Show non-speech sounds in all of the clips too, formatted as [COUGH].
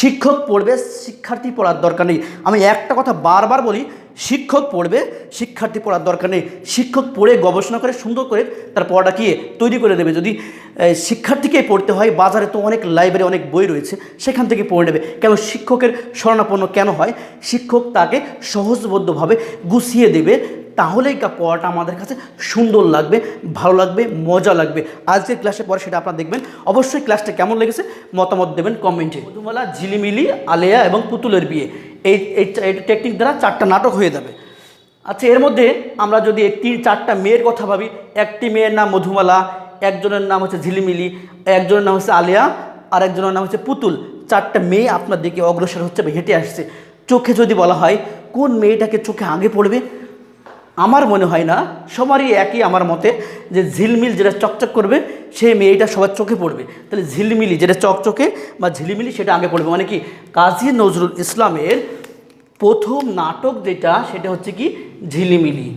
শিক্ষক পড়বে, শিক্ষার্থী পড়ার দরকার নেই। আমি একটা কথা বারবার বলি, শিক্ষক পড়বে, শিক্ষার্থী পড়ার দরকার নেই। শিক্ষক পড়ে গবেষণা করে, সুন্দর করে তার পড়াটা কি তৈরি করে দেবে। যদি শিক্ষার্থীকে পড়তে হয়, বাজারে তো অনেক লাইব্রেরি অনেক বই রয়েছে, সেখান থেকে পড়ে নেবে। কেন শিক্ষকের শরণাপন্ন কেন হয়? শিক্ষক তাকে সহজবদ্ধভাবে গুছিয়ে দেবে তাহলেই পড়াটা আমাদের কাছে সুন্দর লাগবে, ভালো লাগবে, মজা লাগবে। আজকের ক্লাসে পরে সেটা আপনারা দেখবেন। অবশ্যই ক্লাসটা কেমন লেগেছে মতামত দেবেন কমেন্টে। মধুমালা, ঝিলিমিলি, আলেয়া এবং পুতুলের বিয়ে। এই এই টেকনিক দ্বারা চারটা নাটক হয়ে যাবে। আচ্ছা এর মধ্যে আমরা যদি তিন, চারটা মেয়ের কথা ভাবি, একটি মেয়ের নাম মধুমালা, একজনের নাম হচ্ছে ঝিলিমিলি, একজনের নাম হচ্ছে আলিয়া আর একজনের নাম হচ্ছে পুতুল। চারটা মেয়ে আপনার দিকে অগ্রসর হচ্ছে বা হেঁটে আসছে। চোখে যদি বলা হয়, কোন মেয়েটাকে চোখে আগে পড়বে? আমার মনে হয় না, সবারই একই আমার মতে যে ঝিলমিল যেটা চকচক করবে, সেই মেয়েটা সবার চোখে পড়বে। তাহলে ঝিলমিলি যেটা চকচকে বা ঝিলিমিলি সেটা আগে পড়বে। মানে কি? কাজী নজরুল ইসলামের প্রথম নাটক যেটা, সেটা হচ্ছে কি ঝিলিমিলি।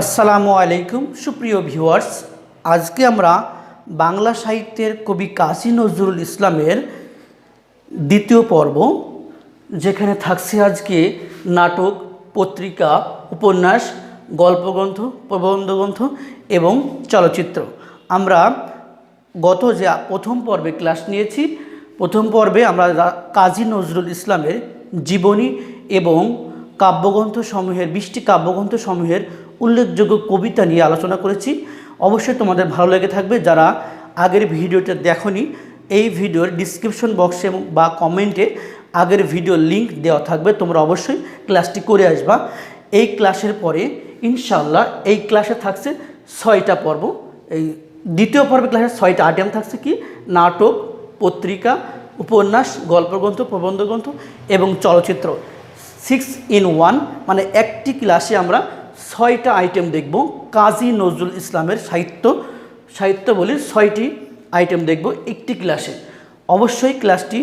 আসসালামু আলাইকুম, সুপ্রিয় ভিউয়ার্স। আজকে আমরা বাংলা সাহিত্যের কবি কাজী নজরুল ইসলামের দ্বিতীয় পর্ব যেখানে থাকছে আজকে নাটক, পত্রিকা, উপন্যাস, গল্পগ্রন্থ, প্রবন্ধগ্রন্থ এবং চলচ্চিত্র। আমরা গত যে প্রথম পর্বে ক্লাস নিয়েছি, প্রথম পর্বে আমরা কাজী নজরুল ইসলামের জীবনী এবং কাব্যগ্রন্থ সমূহের বৃষ্টি কাব্যগ্রন্থ সমূহের উল্লেখযোগ্য কবিতা নিয়ে আলোচনা করেছি। অবশ্যই তোমাদের ভালো লেগে থাকবে। যারা আগের ভিডিওটা দেখনি, এই ভিডিওর ডিসক্রিপশন বক্সে বা কমেন্টে আগের ভিডিও লিংক দেওয়া থাকবে, তোমরা অবশ্যই ক্লাসটি করে আসবা। এই ক্লাসের পরে ইনশাল্লাহ এই ক্লাসে থাকছে ছয়টা পর্ব। এই দ্বিতীয় পর্বে ক্লাসে ছয়টা আইটেম থাকছে কি? নাটক, পত্রিকা, উপন্যাস, গল্পগ্রন্থ, প্রবন্ধগ্রন্থ এবং চলচ্চিত্র। সিক্স ইন ওয়ান মানে একটি ক্লাসে আমরা ছয়টা আইটেম দেখব। কাজী নজরুল ইসলামের সাহিত্য সাহিত্য বলি ছয়টি আইটেম দেখব একটি ক্লাসে অবশ্যই ক্লাসটি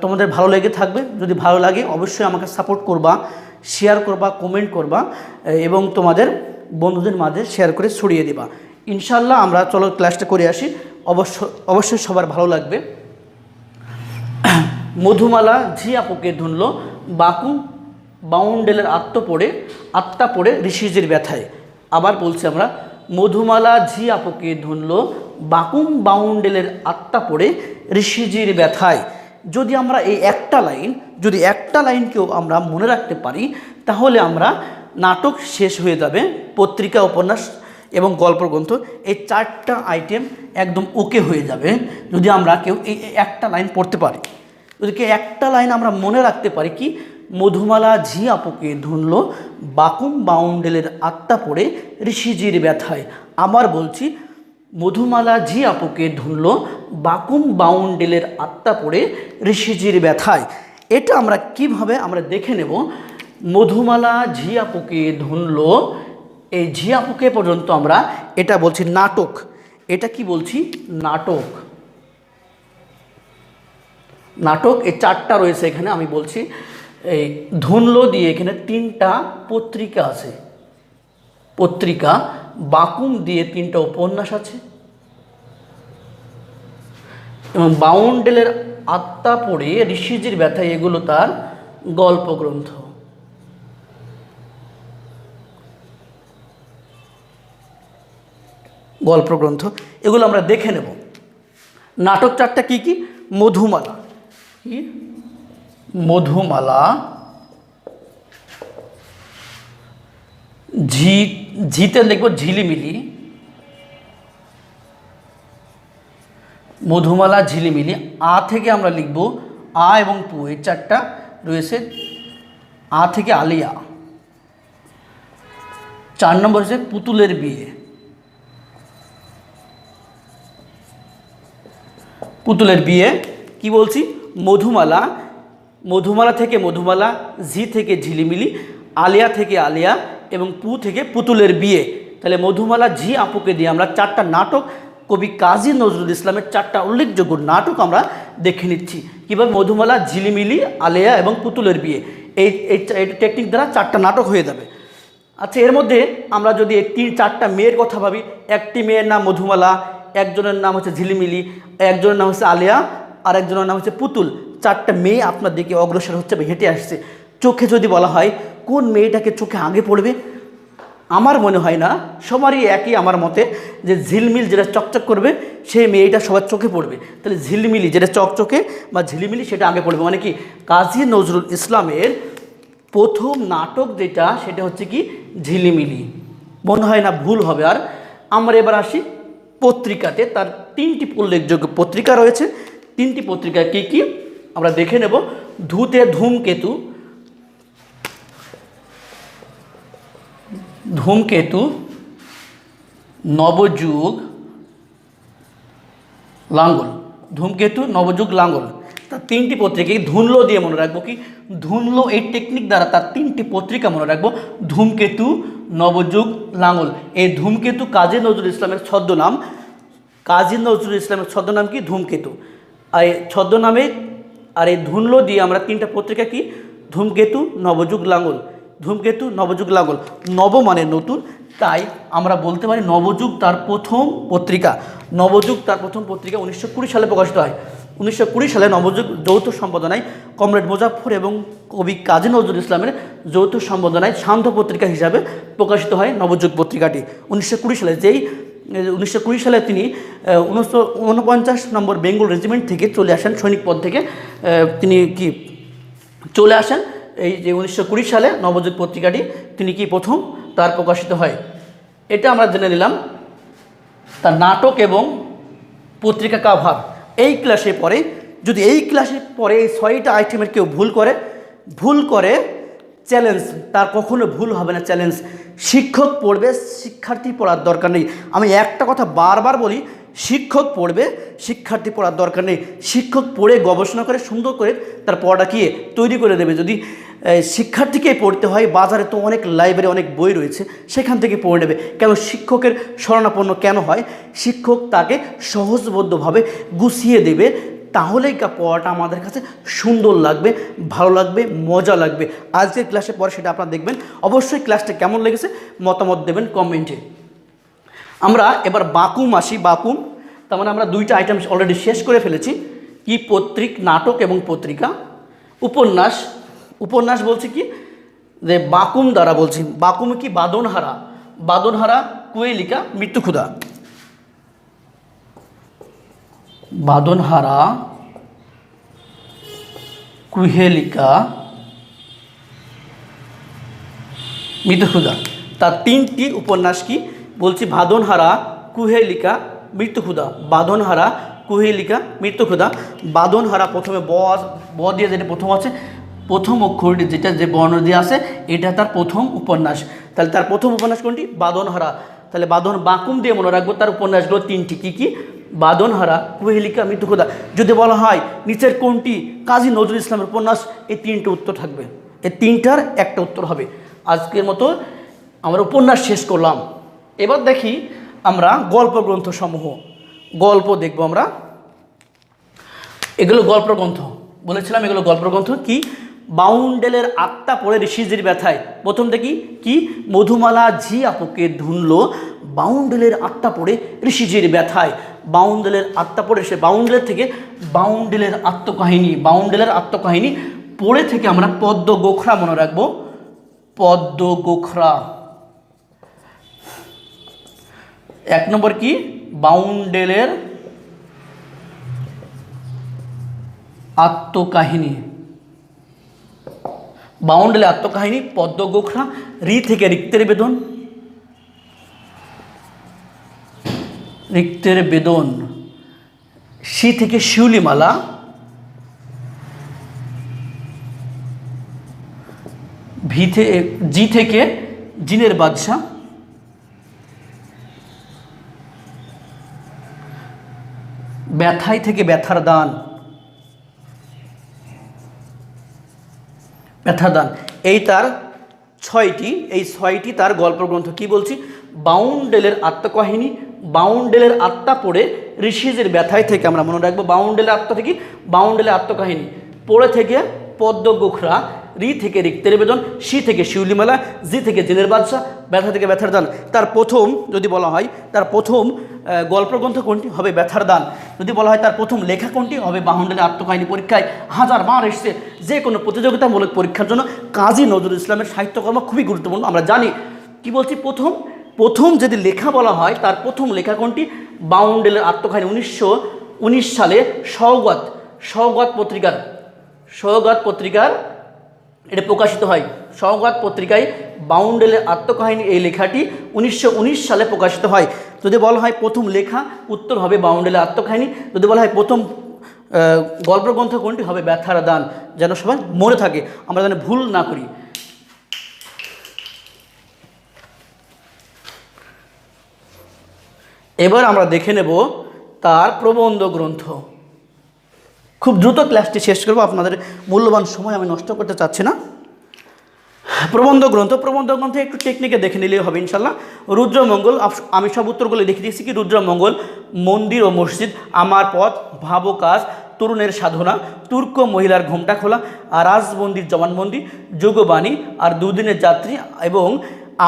তোমাদের ভালো লেগে থাকবে। যদি ভালো লাগে, অবশ্যই আমাকে সাপোর্ট করবা শেয়ার করবা কমেন্ট করবা এবং তোমাদের বন্ধুদের মাঝে শেয়ার করে ছড়িয়ে দেবা। ইনশাল্লাহ আমরা, চলো ক্লাসটা করে আসি। অবশ্য, অবশ্যই সবার ভালো লাগবে। [CLEARS THROAT] মধুমালা ঝি আপুকে ধুনল, বাকু বাউন্ডেলের আত্ম পড়ে, আত্মা পড়ে ঋষিজির ব্যথায়। আবার বলছি আমরা, মধুমালা ঝি আপুকে ধুনল, বাকুম বাউন্ডেলের আত্মা পড়ে ঋষিজির ব্যথায়। যদি আমরা এই একটা লাইন, যদি একটা লাইনকেও আমরা মনে রাখতে পারি, তাহলে আমরা নাটক শেষ হয়ে যাবে, পত্রিকা, উপন্যাস এবং গল্পগ্রন্থ এই চারটা আইটেম একদম ওকে হয়ে যাবে, যদি আমরা কেউ এই একটা লাইন পড়তে পারি। যদি কেউ একটা লাইন আমরা মনে রাখতে পারি কি, মধুমালা ঝি আপুকে ধুনল, বাকুম বাউন্ডেলের আত্মা পড়ে, ঋষিজির ব্যথায়। আবার বলছি মধুমালা ঝি আপুকে ধুনল বাকুম বাউন্ডেলের আত্মা পড়ে ঋষিজির ব্যথায়। এটা আমরা কীভাবে আমরা দেখে নেব? মধুমালা ঝি আপুকে ধুনল এই ঝিয়াপুকে পর্যন্ত আমরা এটা বলছি নাটক। এটা কি বলছি? নাটক। নাটক, এই চারটা রয়েছে এখানে, আমি বলছি, এই ধুনলো দিয়ে এখানে তিনটা পত্রিকা আছে। পত্রিকা বাকুম দিয়ে তিনটা উপন্যাস আছে। এবং বাউন্ডেলের আত্মা পড়ে ঋষিজির ব্যথায় এগুলো তার গল্পগ্রন্থ। গল্পগ্রন্থ, এগুলো আমরা দেখে নেব। নাটক চারটা কি কি? মধুমালা। কি? মধুমালা। ঝি, ঝিতে লিখব ঝিলিমিলি। মধুমালা ঝিলিমিলি। আ থেকে আমরা লিখব আ এবং পু, এই চারটা রয়েছে। আ থেকে আলিয়া। চার নম্বর হচ্ছে পুতুলের বিয়ে। পুতুলের বিয়ে, কি বলছি? মধুমালা মধুমালা থেকে মধুমালা, ঝি থেকে ঝিলিমিলি, আলিয়া থেকে আলিয়া এবং পু থেকে পুতুলের বিয়ে। তাহলে মধুমালা ঝি আপুকে দিয়ে আমরা চারটা নাটক, কবি কাজী নজরুল ইসলামের চারটা উল্লেখযোগ্য নাটক আমরা দেখে নিচ্ছি। কীভাবে মধুমালা, ঝিলিমিলি, আলেয়া এবং পুতুলের বিয়ে। এই এই টেকনিক দ্বারা চারটা নাটক হয়ে যাবে। আচ্ছা এর মধ্যে আমরা যদি এই তিন, চারটা মেয়ের কথা ভাবি, একটি মেয়ের নাম মধুমালা, একজনের নাম হচ্ছে ঝিলিমিলি, একজনের নাম হচ্ছে আলেয়া, আর একজনের নাম হচ্ছে পুতুল। চারটা মেয়ে আপনার দিকে অগ্রসর হচ্ছে হেঁটে আসছে। চোখে যদি বলা হয় কোন মেয়েটাকে চোখে আগে পড়বে? আমার মনে হয় না, সবারই একই আমার মতে যে ঝিলমিল যেটা চকচক করবে, সেই মেয়েটা সবার চোখে পড়বে। তাহলে ঝিলমিলি যেটা চকচকে বা ঝিলিমিলি সেটা আগে পড়বে মানে কি? কাজী নজরুল ইসলামের প্রথম নাটক যেটা, সেটা হচ্ছে কি ঝিলিমিলি। মনে হয় না ভুল হবে আর। আমরা এবার আসি পত্রিকাতে, তার তিনটি উল্লেখযোগ্য পত্রিকা রয়েছে। তিনটি পত্রিকা কি কি? আমরা দেখে নেব। ধুতে ধূমকেতু ধূমকেতু, নবযুগ, লাঙ্গল। ধূমকেতু, নবযুগ, লাঙ্গল। তার তিনটি পত্রিকা এই ধুনলো দিয়ে মনে রাখব কি? ধুনলো এই টেকনিক দ্বারা তার তিনটি পত্রিকা মনে রাখব। ধূমকেতু, নবযুগ, লাঙ্গল। এই ধূমকেতু কাজী নজরুল ইসলামের ছদ্মনাম। কাজী নজরুল ইসলামের ছদ্মনাম কি? ধূমকেতু। আর এই ছদ্মনামে আর এই ধুনলো দিয়ে আমরা তিনটা পত্রিকা কি? ধূমকেতু, নবযুগ, লাঙ্গল। ধূমকেতু, নবযুগ লাঙ্গল নব মানে নতুন, তাই আমরা বলতে পারি নবযুগ তার প্রথম পত্রিকা। নবযুগ তার প্রথম পত্রিকা উনিশশো কুড়ি সালে প্রকাশিত হয়। উনিশশো কুড়ি সালে নবযুগ যৌথ সম্পাদনায় কমরেড মুজাফর এবং কবি কাজী নজরুল ইসলামের যৌথ সম্পাদনায় শান্ত পত্রিকা হিসাবে প্রকাশিত হয় নবযুগ পত্রিকাটি। উনিশশো কুড়ি সালে যেই, উনিশশো কুড়ি সালে তিনি উনিশশো উনপঞ্চাশ নম্বর বেঙ্গল রেজিমেন্ট থেকে চলে আসেন সৈনিক পদ থেকে। তিনি কি, চলে আসেন এই যে উনিশশো কুড়ি সালে নবযুগ পত্রিকাটি তিনি কি প্রথম? তার প্রকাশিত হয়। এটা আমরা জেনে নিলাম, তার নাটক এবং পত্রিকা কাভার এই ক্লাসে পরে, যদি এই ক্লাসে পরে এই ছয়টা আইটেমের কেউ ভুল করে ভুল করে চ্যালেঞ্জ তার কখনো ভুল হবে না চ্যালেঞ্জ শিক্ষক পড়বে, শিক্ষার্থী পড়ার দরকার নেই। আমি একটা কথা বারবার বলি শিক্ষক পড়বে, শিক্ষার্থী পড়ার দরকার নেই। শিক্ষক পড়ে, গবেষণা করে, সুন্দর করে তার পড়াটা কি তৈরি করে দেবে। যদি শিক্ষার্থীকে পড়তে হয়, বাজারে তো অনেক লাইব্রেরি, অনেক বই রয়েছে, সেখান থেকে পড়ে নেবে। কেন শিক্ষকের শরণাপন্ন কেন হয়? শিক্ষক তাকে সহজবদ্ধভাবে গুছিয়ে দেবে, তাহলেই পড়াটা আমাদের কাছে সুন্দর লাগবে, ভালো লাগবে, মজা লাগবে। আজকের ক্লাসে পরে সেটা আপনারা দেখবেন। অবশ্যই ক্লাসটা কেমন লেগেছে? মতামত দেবেন কমেন্টে। আমরা এবার বাকুম আসি, বাকুম। তার মানে আমরা দুইটা আইটেম অলরেডি শেষ করে ফেলেছি। কি পত্রিক, নাটক এবং পত্রিকা? উপন্যাস। উপন্যাস বলছি কি? যে বাকুম দ্বারা বলছি। বাকুম কি? বাদনহারা। বাদনহারা কুয়েলিকা মৃত্যুক্ষুদা বাদনহারা কুহেলিকা মৃত্যুক্ষুদা তার তিনটি উপন্যাস কি? বলছি বাদনহারা কুহেলিকা মৃত্যুক্ষুদা বাদনহারা কুহেলিকা মৃত্যুক্ষুদা বাদনহারা প্রথমে ব ব দিয়ে যেটা প্রথম আছে, প্রথম অক্ষরটি যেটা যে বর্ণ দিয়ে আছে, এটা তার প্রথম উপন্যাস। তাহলে তার প্রথম উপন্যাস কোনটি? বাদনহারা তাহলে বাদন বাকুম দিয়ে মনে রাখব তার উপন্যাসগুলো তিনটি। কী কী? বাদনহারা কুহেলিকা মৃত্যুক্ষুদা যদি বলা হয় নিচের কোনটি কাজী নজরুল ইসলামের উপন্যাস, এই তিনটে উত্তর থাকবে। এই তিনটার একটা উত্তর হবে। আজকের মতো আমরা উপন্যাস শেষ করলাম। এবার দেখি আমরা গল্প গ্রন্থ সমূহ গল্প দেখব আমরা। এগুলো গল্প গ্রন্থ বলেছিলাম এগুলো গল্প গ্রন্থ কি? বাউন্ডেলের আত্মা পড়ে ঋষিজির ব্যথায়। প্রথম দেখি, কি? মধুমালা ঝি আপুকে ধুনল, বাউন্ডেলের আত্মা পড়ে ঋষিজির ব্যথায়। বাউন্ডেলের আত্মা পড়ে সে বাউন্ডেলের থেকে বাউন্ডেলের আত্মকাহিনী বাউন্ডেলের আত্মকাহিনী পড়ে থেকে আমরা পদ্ম গোখরা মনে রাখব। পদ্ম গোখরা এক নম্বর কি? বাউন্ডেলের আত্মকাহিনী। বাউন্ডেলের আত্মকাহিনী পদ্ম গোখরা রি থেকে রিক্তের বেদন। রিক্তের বেদন সি থেকে শিউলিমালা। ভি থেকে, জি থেকে জিনের বাদশা ব্যথাই থেকে ব্যথার দান। ব্যথার দান। এই তার ছয়টি, এই ছয়টি তার গল্প গ্রন্থ কি বলছি? বাউন্ডেলের আত্মকাহিনী, বাউন্ডেলের আত্মা পড়ে ঋষিজের ব্যথায় থেকে আমরা মনে রাখব। বাউন্ডেলের আত্মা থেকে বাউন্ডেলের আত্মকাহিনী। পড়ে থেকে পদ্ম, গোখরা, রি থেকে রিক্তের বেদন, শি থেকে শিউলি মেলা জি থেকে জিনের বাদশা ব্যথা থেকে ব্যথার দান। তার প্রথম যদি বলা হয়, তার প্রথম গল্পগ্রন্থ কোনটি? হবে ব্যথার দান। যদি বলা হয় তার প্রথম লেখা কোনটি? হবে বাহুন্ডের আত্মকাহিনী পরীক্ষায় হাজার বার এসছে। যে কোনো প্রতিযোগিতামূলক পরীক্ষার জন্য কাজী নজরুল ইসলামের সাহিত্যকর্ম খুবই গুরুত্বপূর্ণ। আমরা জানি, কি বলছি? প্রথম প্রথম যদি লেখা বলা হয়, তার প্রথম লেখা কোনটি? বাউন্ডেলের আত্মকাহিনী উনিশশো উনিশ সালে সৌগত সৌগত পত্রিকার সৌগত পত্রিকার এটা প্রকাশিত হয়। সৌগত পত্রিকায় বাউন্ডেলের আত্মকাহিনী এই লেখাটি উনিশশো উনিশ সালে প্রকাশিত হয়। যদি বলা হয় প্রথম লেখা, উত্তর হবে বাউন্ডেলের আত্মকাহিনী। যদি বলা হয় প্রথম গল্পগ্রন্থ কোনটি হবে ব্যথার দান, যেন সবাই মনে থাকে, আমরা যেন ভুল না করি। এবার আমরা দেখে নেব তার প্রবন্ধ গ্রন্থ। খুব দ্রুত ক্লাসটি শেষ করব, আপনাদের মূল্যবান সময় আমি নষ্ট করতে চাচ্ছি না। প্রবন্ধ গ্রন্থ, প্রবন্ধ গ্রন্থে একটু টেকনিকে দেখে নিলেই হবে ইনশাল্লাহ। রুদ্রমঙ্গল আমি সব উত্তরগুলো লিখে দিয়েছি কি? রুদ্রমঙ্গল, মন্দির ও মসজিদ, আমার পথ ভাবো কাজ তরুণের সাধনা, তুর্ক মহিলার ঘোমটা খোলা, আর রাজবন্দির জবানবন্দি, যোগবাণী, আর দুদিনের যাত্রী এবং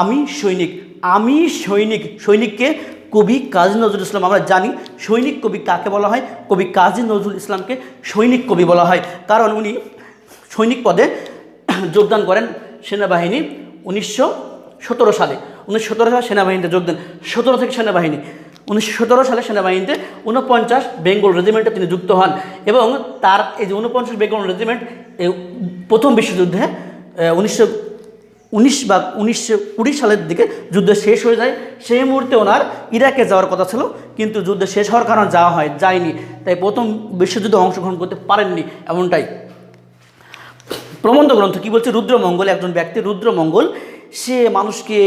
আমি সৈনিক। আমি সৈনিক। সৈনিককে কবি কাজী নজরুল ইসলাম আমরা জানি। সৈনিক কবি কাকে বলা হয়? কবি কাজী নজরুল ইসলামকে সৈনিক কবি বলা হয়। কারণ উনি সৈনিক পদে যোগদান করেন। সেনাবাহিনী উনিশশো সতেরো সালে, উনিশশো সতেরো সালে সেনাবাহিনীতে যোগ দেন। সতেরো থেকে সেনাবাহিনী, উনিশশো সতেরো সালে সেনাবাহিনীতে উনপঞ্চাশ বেঙ্গল রেজিমেন্টে তিনি যুক্ত হন এবং তার এই যে উনপঞ্চাশ বেঙ্গল রেজিমেন্ট প্রথম বিশ্বযুদ্ধে উনিশশো উনিশ বা উনিশশো কুড়ি সালের দিকে যুদ্ধ শেষ হয়ে যায়। সেই মুহূর্তে ওনার ইরাকে যাওয়ার কথা ছিল, কিন্তু যুদ্ধ শেষ হওয়ার কারণে যাওয়া হয়, যায়নি। তাই প্রথম বিশ্বযুদ্ধে অংশগ্রহণ করতে পারেননি এমনটাই। প্রবন্ধ গ্রন্থ কি বলছে? রুদ্রমঙ্গল, একজন ব্যক্তি রুদ্রমঙ্গল, সে মানুষকে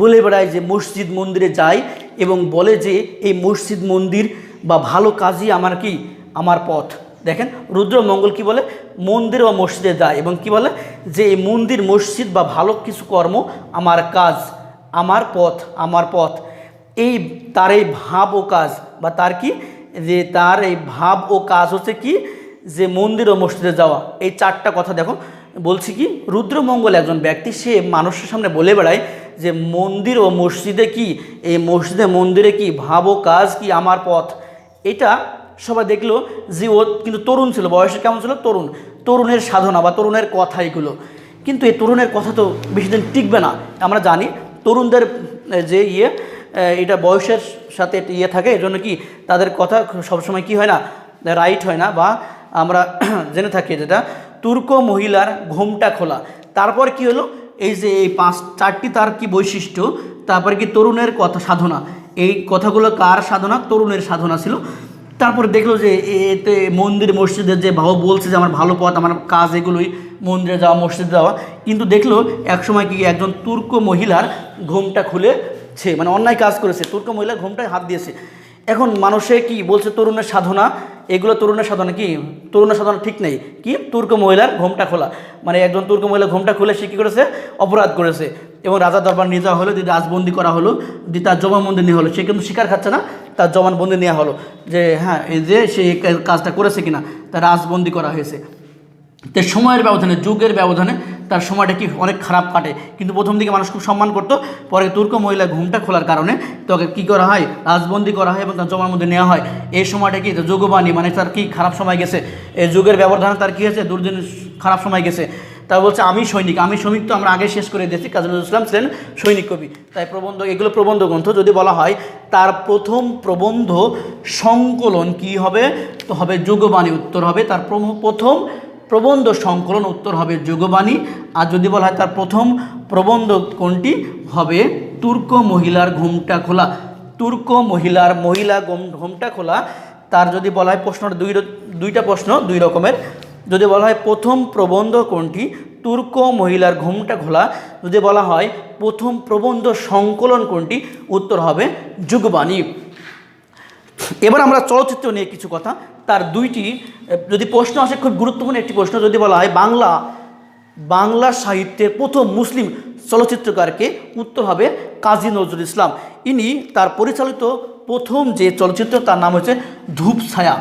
বলে বেড়ায় যে মসজিদ মন্দিরে যায় এবং বলে যে এই মসজিদ মন্দির বা ভালো কাজই আমার কি? আমার পথ। দেখেন, রুদ্রমঙ্গল কি বলে? মন্দির বা মসজিদে যায় এবং কি বলে? যে এই মন্দির, মসজিদ বা ভালো কিছু কর্ম আমার কাজ, আমার পথ আমার পথ। এই তার এই ভাব ও কাজ বা তার কি? যে তার এই ভাব ও কাজ হচ্ছে কি? যে মন্দির ও মসজিদে যাওয়া। এই চারটা কথা দেখো। বলছি কি, রুদ্রমঙ্গল একজন ব্যক্তি, সে মানুষের সামনে বলে বেড়ায় যে, মন্দির ও মসজিদে কি, এই মসজিদে, মন্দিরে কি, ভাব কাজ কি আমার পথ? এটা সবাই দেখল যে, ও কিন্তু তরুণ ছিল, বয়সে কেমন ছিল? তরুণ। তরুণের সাধনা বা তরুণের কথা এগুলো। কিন্তু এই তরুণের কথা তো বেশি দিন টিকবে না। আমরা জানি তরুণদের যে ইয়ে এটা বয়সের সাথে ইয়ে থাকে এজন্য কি তাদের কথা সবসময় কি হয় না, রাইট হয় না, বা আমরা [CLEARS THROAT] জেনে থাকি যেটা। তুর্ক মহিলার ঘোমটা খোলা। তারপর কি হলো? এই যে এই পাঁচ, চারটি তার কি বৈশিষ্ট্য? তারপর কি তরুণের কথা, সাধনা। এই কথাগুলো কার সাধনা? তরুণের সাধনা ছিল। তারপর দেখল যে এতে মন্দির মসজিদের যে ভাব বলছে যে আমার ভালো পথ, আমার কাজ এগুলোই মন্দিরে যাওয়া, মসজিদে যাওয়া। কিন্তু দেখল একসময় কি একজন তুর্ক মহিলার ঘোমটা খুলেছে মানে অন্যায় কাজ করেছে। তুর্ক মহিলার ঘোমটায় হাত দিয়েছে। এখন মানুষে কি বলছে তরুণের সাধনা? এগুলো তরুণের সাধনা কি? তরুণের সাধনা ঠিক নেই। কি? তুর্ক মহিলার ঘোমটা খোলা। মানে একজন তুর্ক মহিলা ঘোমটা খুলে সে কী করেছে? অপরাধ করেছে। এবং রাজা দরবার নিয়ে যাওয়া হলো, দিয়ে রাজবন্দি করা হলো, দিয়ে তার জবানবন্দি নেওয়া হলো। সে কিন্তু স্বীকার খাচ্ছে না, তার জবানবন্দি নেওয়া হলো। যে হ্যাঁ এই যে সে কাজটা করেছে কিনা, তার রাজবন্দি করা হয়েছে। তো সময়ের ব্যবধানে, যুগের ব্যবধানে তার সময়টা কি অনেক খারাপ কাটে। কিন্তু প্রথম দিকে মানুষ খুব সম্মান করতো, পরে তুর্ক মহিলা ঘুমটা খোলার কারণে তাকে কী করা হয়? রাজবন্দি করা হয় এবং তার জমার মধ্যে নেওয়া হয়। এই সময়টা কি? যোগবাণী মানে তার কি খারাপ সময় গেছে? এই যুগের ব্যবধানে তার কী হয়েছে? দুর্দিন খারাপ সময় গেছে। তা বলছে, আমি সৈনিক আমি সৈনিক তো আমরা আগে শেষ করে দিয়েছি। কাজী ইসলাম ছিলেন সৈনিক কবি। তাই প্রবন্ধ, এগুলো প্রবন্ধ গ্রন্থ, যদি বলা হয়, তার প্রথম প্রবন্ধ সংকলন কি হবে? তো হবে যোগবাণী উত্তর হবে। তার প্রথম প্রবন্ধ সংকলন উত্তর হবে যোগবাণী। আর যদি বলা হয় তার প্রথম প্রবন্ধ কোনটি? হবে তুর্ক মহিলার ঘুমটা খোলা। তুর্ক মহিলার মহিলা ঘুম- ঘুমটা খোলা। তার যদি বলা হয় প্রশ্নটা দুই দুইটা প্রশ্ন, দুই রকমের। যদি বলা হয় প্রথম প্রবন্ধ কোনটি? তুর্ক মহিলার ঘুমটা খোলা। যদি বলা হয় প্রথম প্রবন্ধ সংকলন কোনটি? উত্তর হবে যুগবাণী। এবার আমরা চলচ্চিত্র নিয়ে কিছু কথা তার দুইটি, যদি প্রশ্ন আসে, খুব গুরুত্বপূর্ণ একটি প্রশ্ন, যদি বলা হয়, বাংলা বাংলা সাহিত্যের প্রথম মুসলিম চলচ্চিত্রকারকে উত্তর হবে কাজী নজরুল ইসলাম। ইনি তার পরিচালিত প্রথম যে চলচ্চিত্র, তার নাম হচ্ছে ধূপ ছায়া।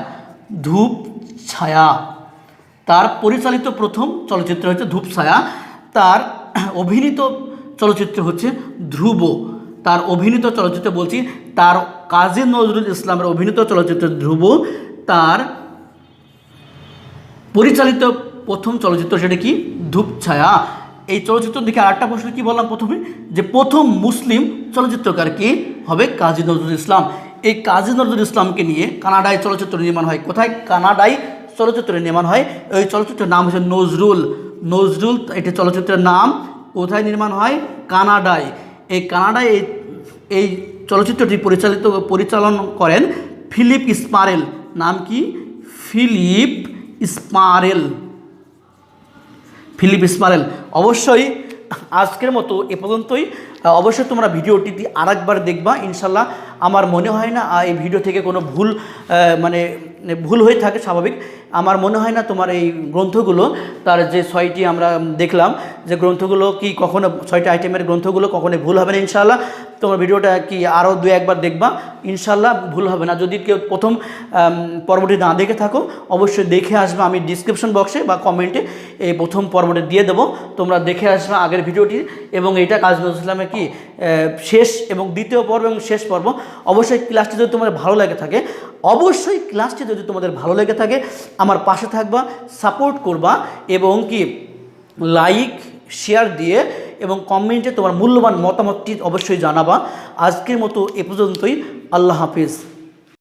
ধূপ ছায়া। তার পরিচালিত প্রথম চলচ্চিত্র হচ্ছে ধূপছায়া তার অভিনীত চলচ্চিত্র হচ্ছে ধ্রুব। তার অভিনীত চলচ্চিত্র বলছি, তার কাজী নজরুল ইসলামের অভিনীত চলচ্চিত্র ধ্রুব। তার পরিচালিত প্রথম চলচ্চিত্র সেটা কি? ধূপছায়া। এই চলচ্চিত্র দেখে আরেকটা প্রশ্ন কি বললাম প্রথমে? যে প্রথম মুসলিম চলচ্চিত্রকার কে হবে? কাজী নজরুল ইসলাম। এই কাজী নজরুল ইসলামকে নিয়ে কানাডায় চলচ্চিত্র নির্মাণ হয়। কোথায়? কানাডায় চলচ্চিত্র নির্মাণ হয়। ওই চলচ্চিত্রের নাম হচ্ছে নজরুল। নজরুল, এটি চলচ্চিত্রের নাম কোথায় নির্মাণ হয়? কানাডায়। এই কানাডায় এই চলচ্চিত্রটি পরিচালিত, পরিচালন করেন ফিলিপ স্পারেল নাম কি? ফিলিপ স্পারেল ফিলিপ স্পারেল অবশ্যই আজকের মতো এ পর্যন্তই। অবশ্যই তোমরা ভিডিওটি আরেকবার দেখবা, ইনশাল্লাহ। আমার মনে হয় না এই ভিডিও থেকে কোনো ভুল মানে ভুল হয়ে থাকে, স্বাভাবিক। আমার মনে হয় না তোমার এই গ্রন্থগুলো, তার যে ছয়টি আমরা দেখলাম, যে গ্রন্থগুলো কি কখনো, ছয়টি আইটেমের গ্রন্থগুলো কখনো ভুল হবে না, ইনশাল্লাহ। তোমার ভিডিওটা কি আরও দু একবার দেখবা ইনশাল্লাহ ভুল হবে না। যদি কেউ প্রথম পর্বটি না দেখে থাকো, অবশ্যই দেখে আসবে। আমি ডিসক্রিপশন বক্সে বা কমেন্টে এই প্রথম পর্বটি দিয়ে দেবো। তোমরা দেখে আসবে আগের ভিডিওটি এবং এটা কাজী নজরুল ইসলামের কি শেষ এবং দ্বিতীয় পর্ব এবং শেষ পর্ব। অবশ্যই ক্লাসটি যদি তোমাদের ভালো লাগে থাকে, অবশ্যই ক্লাসটি যদি তোমাদের ভালো লেগে থাকে, আমার পাশে থাকবা সাপোর্ট করবা এবং কি লাইক শেয়ার দিয়ে এবং কমেন্টে তোমার মূল্যবান মতামতটি অবশ্যই জানাবা। আজকের মতো এ পর্যন্তই। আল্লাহ হাফিজ।